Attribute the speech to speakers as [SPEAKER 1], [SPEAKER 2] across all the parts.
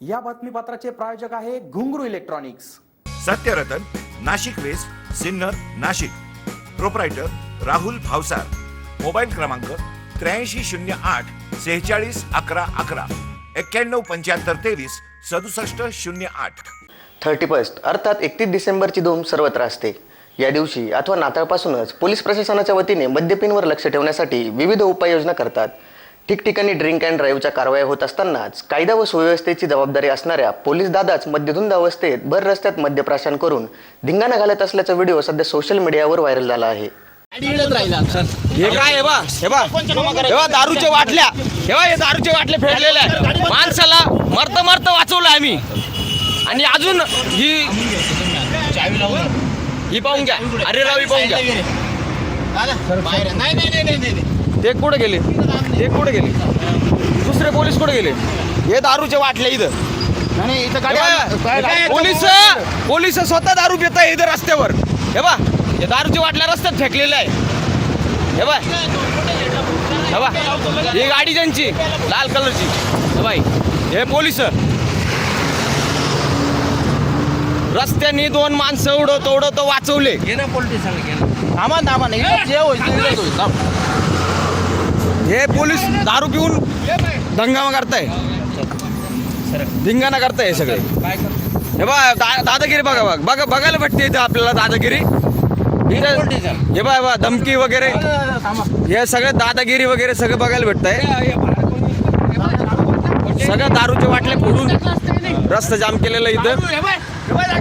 [SPEAKER 1] या बातमीपत्राचे प्रायोजक आहे Ghungroo electronics.
[SPEAKER 2] Satyaratan Nashik west Sinnar Nashik. Proprietor Rahul Bhavsar. Mobile क्रमांक त्र्याऐंशी शून्य आठ सेहेचाळीस अकरा अकरा. एक्क्याण्णव पंच्याहत्तर तेवीस सदुसष्ट शून्य आठ.
[SPEAKER 3] थर्टी फर्स्ट अर्थात एकतीस डिसेंबरची धूम सर्वत्र असते. या दिवशी अथवा नाताळपासूनच पोलीस प्रशासनाच्या वतीने मद्यपींवर लक्ष ठेवण्यासाठी विविध उपाययोजना करतात. ठिकठिकाणी ड्रिंक अँड ड्राईव्हच्या कारवाया होत असतानाच कायदा व सुव्यवस्थेची जबाबदारी असणाऱ्या पोलीस दादाच मद्यधुंद अवस्थेत भर रस्त्यात मद्यप्राशन करून धिंगाणा घालत असल्याचा व्हिडिओ सध्या सोशल मीडियावर व्हायरल झाला आहे.
[SPEAKER 4] हे काय हे बा हे बा हे बा दारूचे वाटल्या हे बा हे दारूचे वाटले फेडलेले आहे माणसाला मरत मरत वाचवलं आम्ही. आणि अजून ही ही पाहून घ्या. अरे राव ही पाहून घ्या. ते कुठे गेले? ते कुठे गेले? दुसरे पोलीस कुठे गेले? हे दारूचे वाटले इथं. पोलीस पोलीस स्वतः दारू पित आहे इथं रस्त्यावर. हे बा हे दारूची वाटल्या रस्त्यात फेकलेलं आहे. हे बाय हे बा ही गाडी त्यांची लाल कलरची. हे बाई हे पोलीस. रस्त्याने दोन माणसं उडवतो उडवतो वाचवले थांबा थांबा नाही जे होईल ते इथंच होईल. थांब. हे पोलीस दारू पिऊन दंगामा करताय धिंगाणा करताय हे सगळे. हे बा दादागिरी बघा बघ. बघा बघायला भेटते इथं आपल्याला दादागिरी. हे बा बा धमकी वगैरे. हे सगळे दादागिरी वगैरे सगळं बघायला भेटतंय. सगळं दारूचे वाटले फोडून रस्ता जाम केलेलं इथं.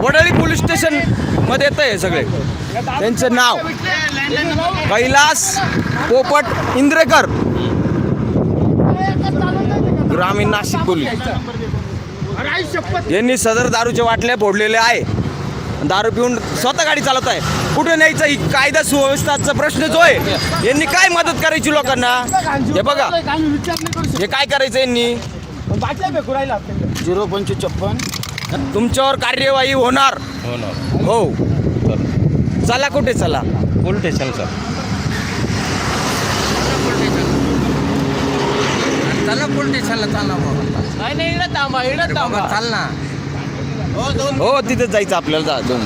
[SPEAKER 4] वडाळी पोलीस स्टेशनमध्ये येत आहे सगळे. त्यांचं नाव. कैलास पोपट इंद्रेकर. ग्रामीण नाशिक पोलीस. यांनी सदर दारूचे वाटल्या फोडलेले आहे. दारू पिऊन स्वतः गाडी चालवत आहे. कुठे न्यायचं? ही कायदा सुव्यवस्थाचा प्रश्न जो आहे यांनी काय मदत करायची लोकांना? हे बघा. हे काय करायचं यांनी?
[SPEAKER 5] झिरो पंचवीस छप्पन.
[SPEAKER 4] तुमच्यावर कार्यवाही होणार. हो. चला. कुठे चला?
[SPEAKER 5] पोलीस स्टेशनचा
[SPEAKER 4] चला पोलीस स्टेशनला चालला नाही नाही इकडे थांबा इकडे थांबा चाल ना. हो तिथे जायचं आपल्याला जा दोन.